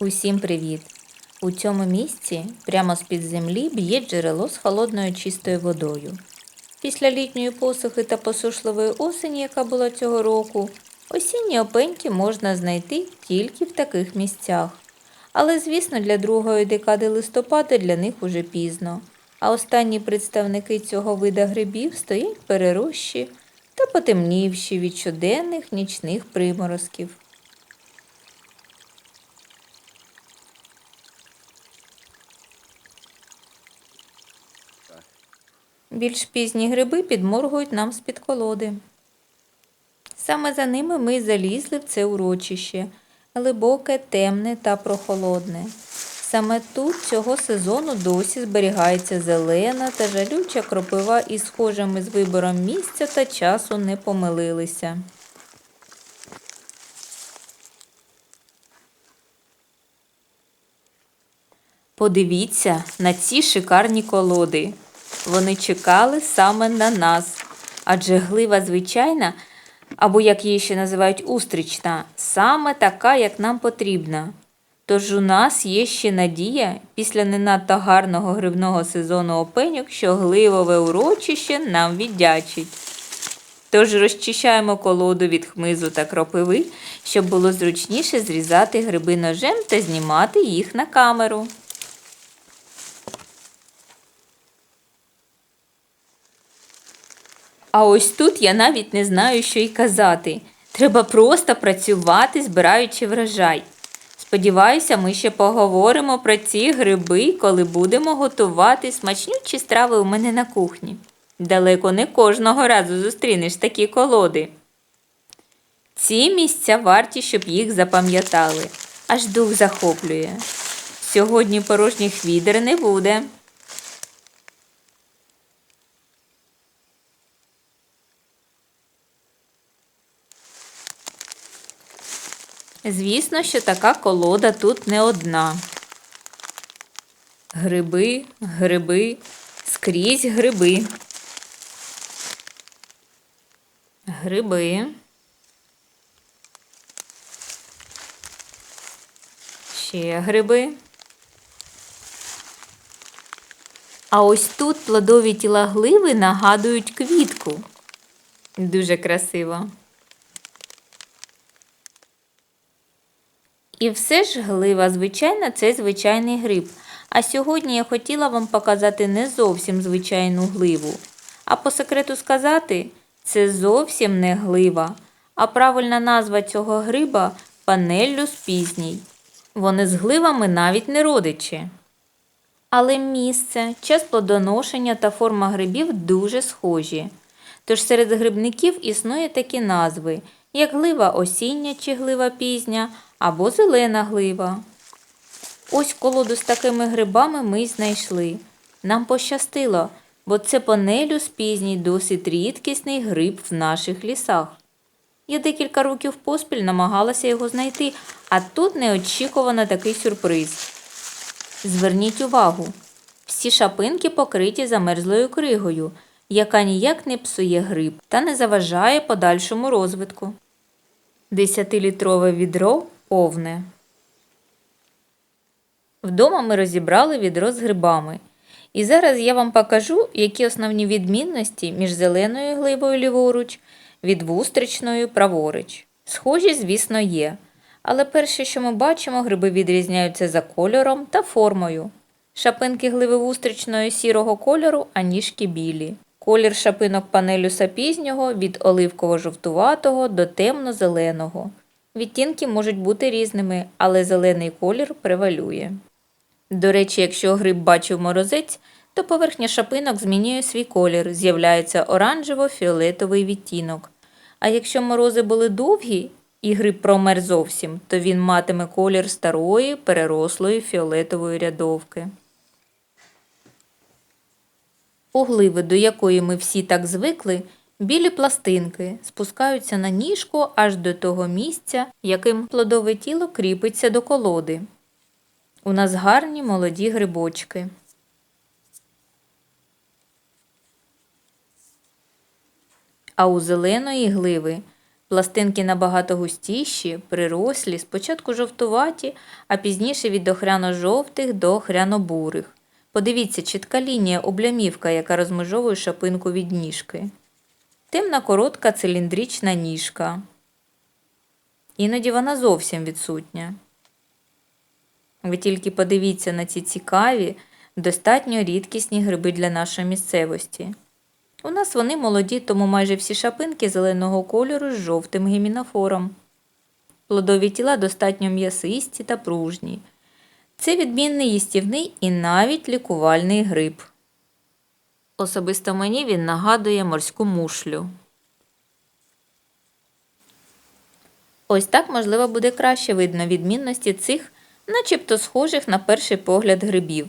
Усім привіт! У цьому місці прямо з-під землі б'є джерело з холодною чистою водою. Після літньої посухи та посушливої осені, яка була цього року, осінні опеньки можна знайти тільки в таких місцях. Але, звісно, для другої декади листопада для них уже пізно. А останні представники цього вида грибів стоять перерощі та потемнівші від щоденних нічних приморозків. Більш пізні гриби підморгують нам з-під колоди. Саме за ними ми залізли в це урочище, глибоке, темне та прохолодне. Саме тут цього сезону досі зберігається зелена та жалюча кропива і схожими з вибором місця та часу не помилилися. Подивіться на ці шикарні колоди. Вони чекали саме на нас. Адже глива звичайна, або як її ще називають устрічна, саме така, як нам потрібна. Тож у нас є ще надія після не надто гарного грибного сезону опеньок, що гливове урочище нам віддячить. Тож розчищаємо колоду від хмизу та кропиви, щоб було зручніше зрізати гриби ножем та знімати їх на камеру. А ось тут я навіть не знаю, що й казати. Треба просто працювати, збираючи врожай. Сподіваюся, ми ще поговоримо про ці гриби, коли будемо готувати смачнючі страви у мене на кухні. Далеко не кожного разу зустрінеш такі колоди. Ці місця варті, щоб їх запам'ятали. Аж дух захоплює. Сьогодні порожніх відер не буде. Звісно, що така колода тут не одна. Гриби, гриби, скрізь гриби. Гриби. Ще гриби. А ось тут плодові тіла гливи нагадують квітку. Дуже красиво. І все ж глива звичайна це звичайний гриб. А сьогодні я хотіла вам показати не зовсім звичайну гливу. А по секрету сказати, це зовсім не глива, а правильна назва цього гриба панеллюс пізній. Вони з гливами навіть не родичі. Але місце, час плодоношення та форма грибів дуже схожі. Тож серед грибників існує такі назви, як глива осіння чи глива пізня або зелена глива. Ось колоду з такими грибами ми й знайшли. Нам пощастило, бо це панелюс пізній досить рідкісний гриб в наших лісах. Я декілька років поспіль намагалася його знайти, а тут неочікувано такий сюрприз. Зверніть увагу, всі шапинки покриті замерзлою кригою, яка ніяк не псує гриб та не заважає подальшому розвитку. Десятилітрове відро повне. Вдома ми розібрали відро з грибами. І зараз я вам покажу, які основні відмінності між зеленою глибою ліворуч від вустричною праворуч. Схожі, звісно, є. Але перше, що ми бачимо, гриби відрізняються за кольором та формою. Шапинки гливи вустричної сірого кольору, а ніжки білі. Колір шапинок панелюса пізнього від оливково-жовтуватого до темно-зеленого. Відтінки можуть бути різними, але зелений колір превалює. До речі, якщо гриб бачив морозець, то поверхня шапинок змінює свій колір, з'являється оранжево-фіолетовий відтінок. А якщо морози були довгі і гриб промер зовсім, то він матиме колір старої, перерослої фіолетової рядовки. У гливи, до якої ми всі так звикли, білі пластинки спускаються на ніжку аж до того місця, яким плодове тіло кріпиться до колоди. У нас гарні молоді грибочки. А у зеленої гливи Пластинки набагато густіші, прирослі, спочатку жовтуваті, а пізніше від охряно-жовтих до охряно-бурих. Подивіться, чітка лінія облямівка, яка розмежовує шапинку від ніжки. Темна коротка циліндрична ніжка. Іноді вона зовсім відсутня. Ви тільки подивіться на ці цікаві, достатньо рідкісні гриби для нашої місцевості. У нас вони молоді, тому майже всі шапинки зеленого кольору з жовтим гемінофором. Плодові тіла достатньо м'ясисті та пружні. Це відмінний їстівний і навіть лікувальний гриб. Особисто мені він нагадує морську мушлю. Ось так, можливо, буде краще видно відмінності цих, начебто схожих на перший погляд грибів.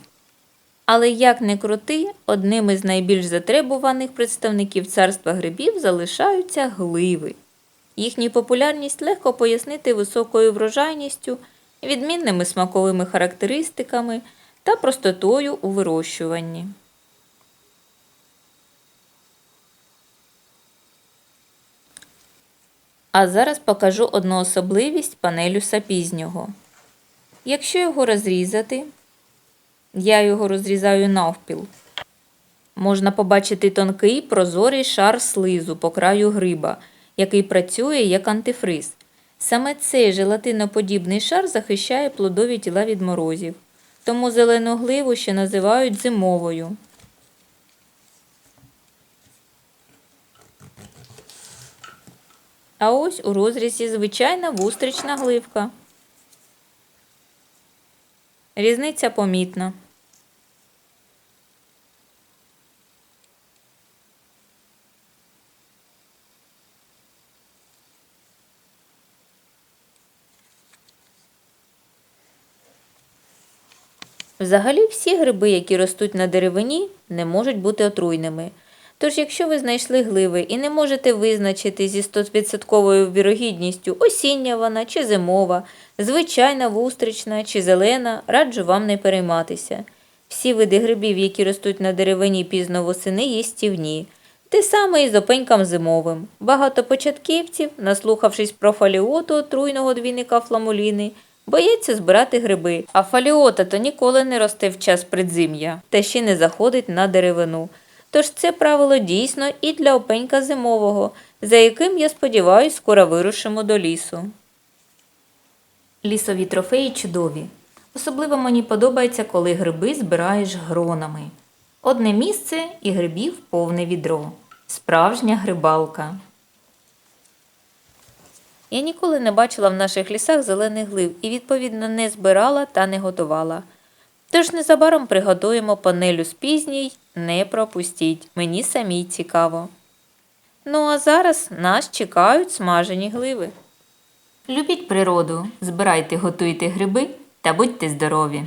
Але як не крути, одним із найбільш затребуваних представників царства грибів залишаються гливи. Їхню популярність легко пояснити високою врожайністю, відмінними смаковими характеристиками та простотою у вирощуванні. А зараз покажу одну особливість панелюса пізнього. Якщо його розрізати, я його розрізаю навпіл. Можна побачити тонкий прозорий шар слизу по краю гриба, який працює як антифриз. Саме цей желатиноподібний шар захищає плодові тіла від морозів. Тому зелену гливу ще називають зимовою. А ось у розрізі звичайна вустрична гливка. Різниця помітна. Взагалі всі гриби, які ростуть на деревині, не можуть бути отруйними. Тож, якщо ви знайшли гливи і не можете визначити зі 100% вірогідністю, осіння вона чи зимова, звичайна вустрична чи зелена, раджу вам не перейматися. Всі види грибів, які ростуть на деревині пізно восени, їстівні. Те саме і з опенькам зимовим. Багато початківців, наслухавшись про фаліоту отруйного двійника фламуліни, бояться збирати гриби, а фаліота то ніколи не росте в час предзим'я та ще не заходить на деревину. Тож це правило дійсно і для опенька зимового, за яким, я сподіваюся, скоро вирушимо до лісу. Лісові трофеї чудові. Особливо мені подобається, коли гриби збираєш гронами. Одне місце і грибів повне відро. Справжня грибалка. Я ніколи не бачила в наших лісах зелених глив і, відповідно, не збирала та не готувала. Тож незабаром приготуємо панелю з пізній, не пропустіть, мені самій цікаво. Ну а зараз нас чекають смажені гливи. Любіть природу, збирайте, готуйте гриби та будьте здорові!